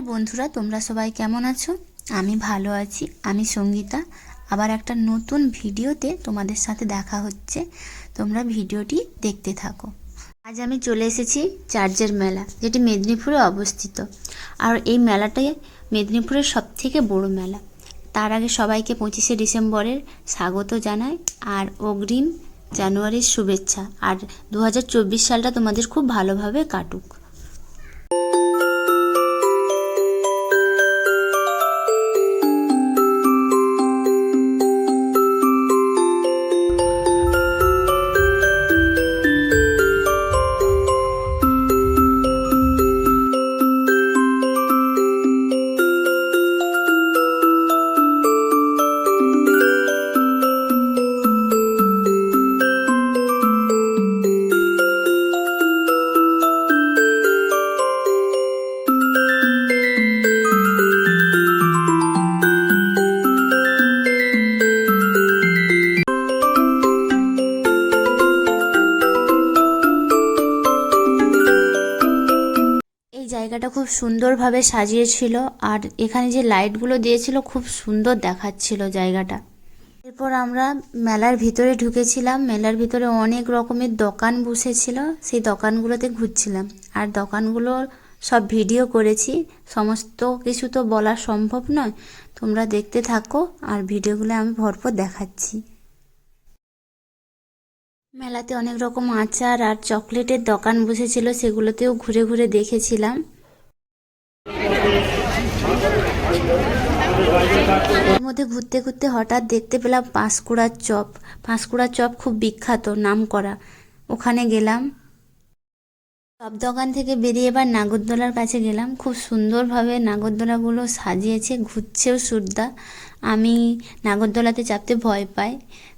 বন্ধুরা, তোমরা সবাই কেমন আছো? আমি ভালো আছি, আমি সঙ্গীতা। আবার একটা নতুন ভিডিওতে তোমাদের সাথে দেখা হচ্ছে। তোমরা ভিডিওটি দেখতে থাকো। আজ আমি চলে এসেছি চার্চের মেলা, যেটি মেদিনীপুরে অবস্থিত। আর এই মেলাটাই মেদিনীপুরের সব থেকে বড় মেলা। তার আগে সবাইকে পঁচিশে ডিসেম্বরের স্বাগত জানাই, আর অগ্রিম জানুয়ারির শুভেচ্ছা। আর দু হাজার চব্বিশ সালটা তোমাদের খুব ভালোভাবে কাটুক। জায়গাটা খুব সুন্দরভাবে সাজিয়েছিল আর এখানে যে লাইটগুলো দিয়েছিল খুব সুন্দর দেখাচ্ছিল জায়গাটা। এরপর আমরা মেলার ভিতরে ঢুকেছিলাম। মেলার ভিতরে অনেক রকমের দোকান বসেছিল। সেই দোকানগুলোতে ঘুরছিলাম। আর দোকানগুলো সব ভিডিও করেছি। সমস্ত কিছু তো বলা সম্ভব নয়। তোমরা দেখতে থাকো আর ভিডিওগুলো আমি ভরপুর দেখাচ্ছি। মেলাতে অনেক রকম আচার আর চকলেটের দোকান বসেছিল। সেগুলোতেও ঘুরে ঘুরে দেখেছিলাম। এর মধ্যে ঘুরতে ঘুরতে হঠাৎ দেখতে পেলাম পাঁশকুড়ার চপ। পাঁশকুড়ার চপ খুব বিখ্যাত নাম করা ওখানে গেলাম। চপ দোকান থেকে বেরিয়ে এবার নাগরদোলার কাছে গেলাম। খুব সুন্দরভাবে নাগরদোলাগুলো সাজিয়েছে, ঘুরছেও সুরদা। আমি নাগরদোলাতে চাপতে ভয় পাই,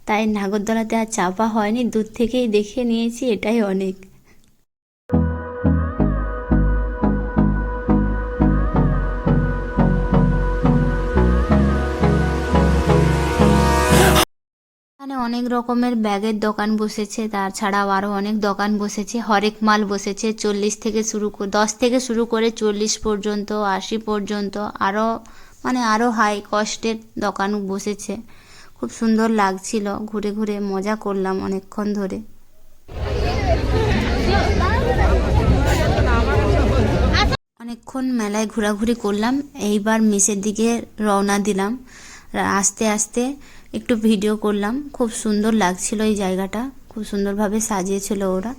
তাই নাগরদোলাতে আর চাপা হয়নি, দূর থেকেই দেখে নিয়েছি, এটাই অনেক। অনেক রকমের ব্যাগের দোকান বসেছে, তাছাড়াও আরও অনেক দোকান বসেছে। হরেক মাল বসেছে, চল্লিশ থেকে শুরু দশ থেকে শুরু করে চল্লিশ পর্যন্ত, আশি পর্যন্ত আরও মানে আরও হাই কস্টের দোকান বসেছে। খুব সুন্দর লাগছিল, ঘুরে ঘুরে মজা করলাম অনেকক্ষণ ধরে। অনেকক্ষণ মেলায় ঘোরাঘুরি করলাম, এইবার মেসের দিকে রওনা দিলাম। আস্তে আস্তে একটু ভিডিও করলাম। খুব সুন্দর লাগছিল এই জায়গাটা। খুব সুন্দরভাবে সাজিয়েছিল ওরা।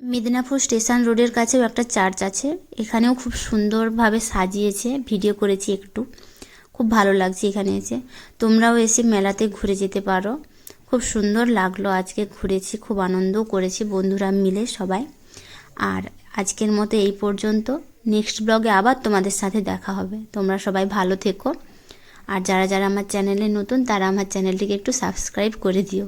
মেদিনীপুর স্টেশন রোডের কাছেও একটা চার্চ আছে। এখানেও খুব সুন্দরভাবে সাজিয়েছে। ভিডিও করেছি একটু। খুব ভালো লাগছে এখানে এসে। তোমরাও এসে মেলাতে ঘুরে যেতে পারো। খুব সুন্দর লাগল আজকে ঘুরেছি, খুব আনন্দও করেছি বন্ধুরা মিলে সবাই। আর আজকের মতো এই পর্যন্ত। নেক্সট ব্লগে আবার তোমাদের সাথে দেখা হবে। তোমরা সবাই ভালো থেকো। আর যারা যারা আমার চ্যানেলে নতুন, তারা আমার চ্যানেলটিকে একটু সাবস্ক্রাইব করে দিও।